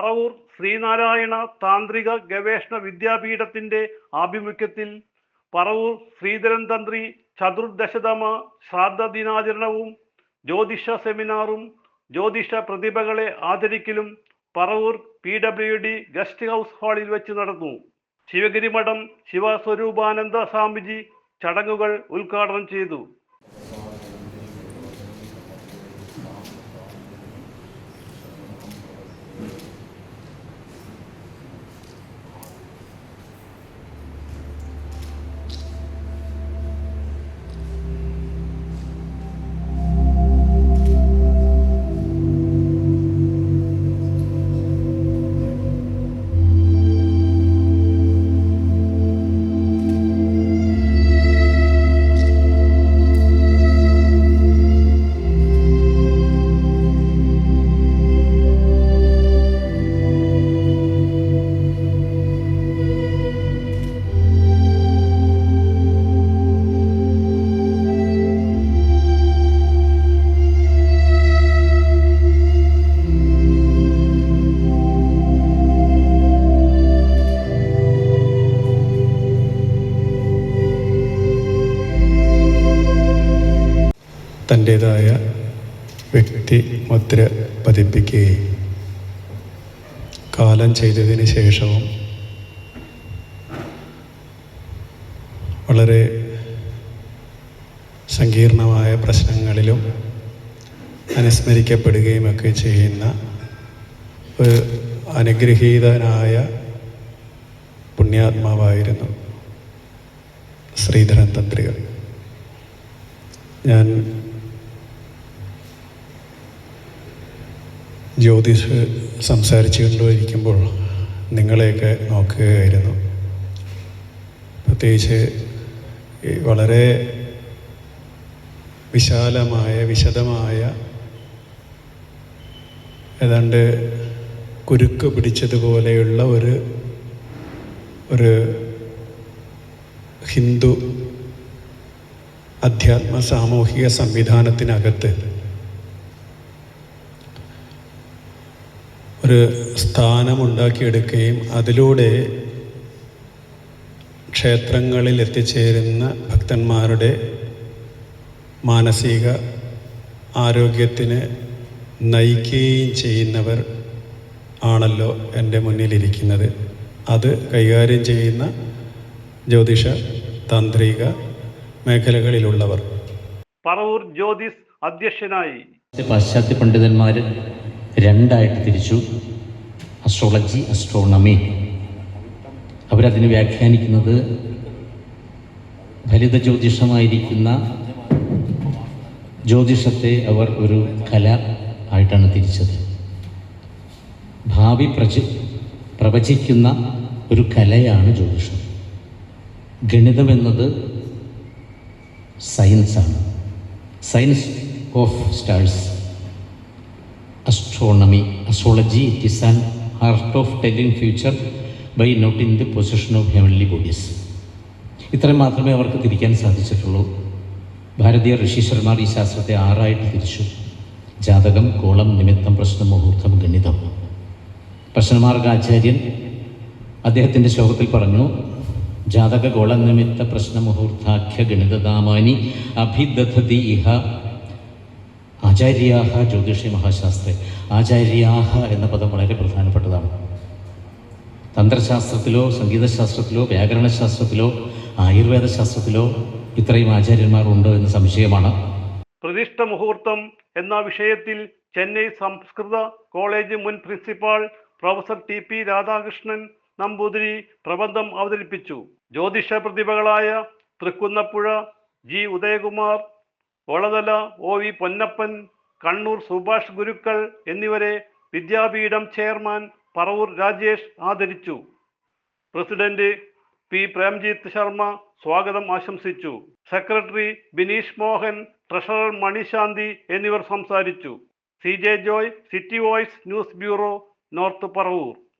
പറവൂർ ശ്രീനാരായണ താന്ത്രിക ഗവേഷണ വിദ്യാപീഠത്തിന്റെ ആഭിമുഖ്യത്തിൽ പറവൂർ ശ്രീധരൻ തന്ത്രി ചതുർദശതമ ശ്രാദ്ധ ദിനാചരണവും ജ്യോതിഷ സെമിനാറും ജ്യോതിഷ പ്രതിഭകളെ ആദരിക്കലും Paravur P W D guest house ഹാളിൽ വെച്ച് നടന്നു. ശിവഗിരി മഠം ശിവസ്വരൂപാനന്ദ സ്വാമിജി ചടങ്ങുകൾ ഉദ്ഘാടനം ചെയ്തു. തന്റേതായ വ്യക്തി മുദ്ര പതിപ്പിക്കുകയും കാലം ചെയ്തതിന് ശേഷവും വളരെ സങ്കീർണമായ പ്രശ്നങ്ങളിലും അനുസ്മരിക്കപ്പെടുകയും ഒക്കെ ചെയ്യുന്ന ഒരു അനുഗ്രഹീതനായ പുണ്യാത്മാവായിരുന്നു ശ്രീധരൻ തന്ത്രികൾ. ഞാൻ ജ്യോതിഷ് സംസാരിച്ചു കൊണ്ടിരിക്കുമ്പോൾ നിങ്ങളെയൊക്കെ നോക്കുകയായിരുന്നു. പ്രത്യേകിച്ച് വളരെ വിശാലമായ വിശദമായ ഏതാണ്ട് കുരുക്ക് പിടിച്ചതുപോലെയുള്ള ഒരു ഒരു ഹിന്ദു അധ്യാത്മ സാമൂഹിക സംവിധാനത്തിനകത്ത് ഒരു സ്ഥാനമുണ്ടാക്കിയെടുക്കുകയും അതിലൂടെ ക്ഷേത്രങ്ങളിൽ എത്തിച്ചേരുന്ന ഭക്തന്മാരുടെ മാനസിക ആരോഗ്യത്തിന് നയിക്കുകയും ചെയ്യുന്നവർ ആണല്ലോ എന്റെ മുന്നിലിരിക്കുന്നത്. അത് കൈകാര്യം ചെയ്യുന്ന ജ്യോതിഷ താന്ത്രിക മേഖലകളിലുള്ളവർ. പറവൂർ ജ്യോതിസ് അധ്യക്ഷനായി. പാശ്ചാത്യ പണ്ഡിതന്മാർ രണ്ടായിട്ട് തിരിച്ചു. അസ്ട്രോളജി അസ്ട്രോണമി അവരതിന് വ്യാഖ്യാനിക്കുന്നത് ഫലിത ജ്യോതിഷമായിരിക്കുന്ന ജ്യോതിഷത്തെ അവർ ഒരു കല ആയിട്ടാണ് തിരിച്ചത്. ഭാവി പ്രച പ്രവചിക്കുന്ന ഒരു കലയാണ് ജ്യോതിഷം. ഗണിതമെന്നത് സയൻസാണ്. Science of stars astronomy, astrology, it is an art of telling future by noting the position of heavenly bodies. ഇത്രയും മാത്രമേ അവർക്ക് തിരിക്കാൻ സാധിച്ചിട്ടുള്ളൂ. ഭാരതീയ ഋഷീശ്വരന്മാർ ഈ ശാസ്ത്രത്തെ ആറായിട്ട് തിരിച്ചു. ജാതകം കോളം നിമിത്തം പ്രശ്നം മുഹൂർത്തം ഗണിതം. പ്രശ്നമാർഗ ആചാര്യൻ അദ്ദേഹത്തിന്റെ ശ്ലോകത്തിൽ പറഞ്ഞു ജാതക ഗോളനിമിത്ത പ്രശ്ന മുഹൂർത്താഖ്യ ഗണിതദാമാനി അഭിദധതി ഇഹ ആചാര്യാഹ ജ്യോതിഷി മഹാശാസ്ത്രി. ആചാര്യാഹ എന്ന പദം വളരെ പ്രധാനപ്പെട്ടതാണ്. തന്ത്രശാസ്ത്രത്തിലോ സംഗീതശാസ്ത്രത്തിലോ വ്യാകരണശാസ്ത്രത്തിലോ ആയുർവേദ ശാസ്ത്രത്തിലോ ഇത്രയും ആചാര്യന്മാർ ഉണ്ടോ എന്ന് സംശയമാണ്. പ്രതിഷ്ഠ മുഹൂർത്തം എന്ന വിഷയത്തിൽ ചെന്നൈ സംസ്കൃത കോളേജ് മുൻ principal professor T P Radhakrishnan Namboothiri പ്രബന്ധം അവതരിപ്പിച്ചു. ജ്യോതിഷ പ്രതിഭകളായ Thrikkunnapuzha G. Udayakumar Olathala O V Ponnappan Kannur Subhash Gurukkal എന്നിവരെ വിദ്യാപീഠം ചെയർമാൻ പറവൂർ രാജേഷ് ആദരിച്ചു. പ്രസിഡന്റ് പി പ്രേംജിത്ത് ശർമ്മ സ്വാഗതം ആശംസിച്ചു. സെക്രട്ടറി ബിനീഷ് മോഹൻ ട്രഷറർ മണിശാന്തി എന്നിവർ സംസാരിച്ചു. C J Joy city voice news bureau north Paravur.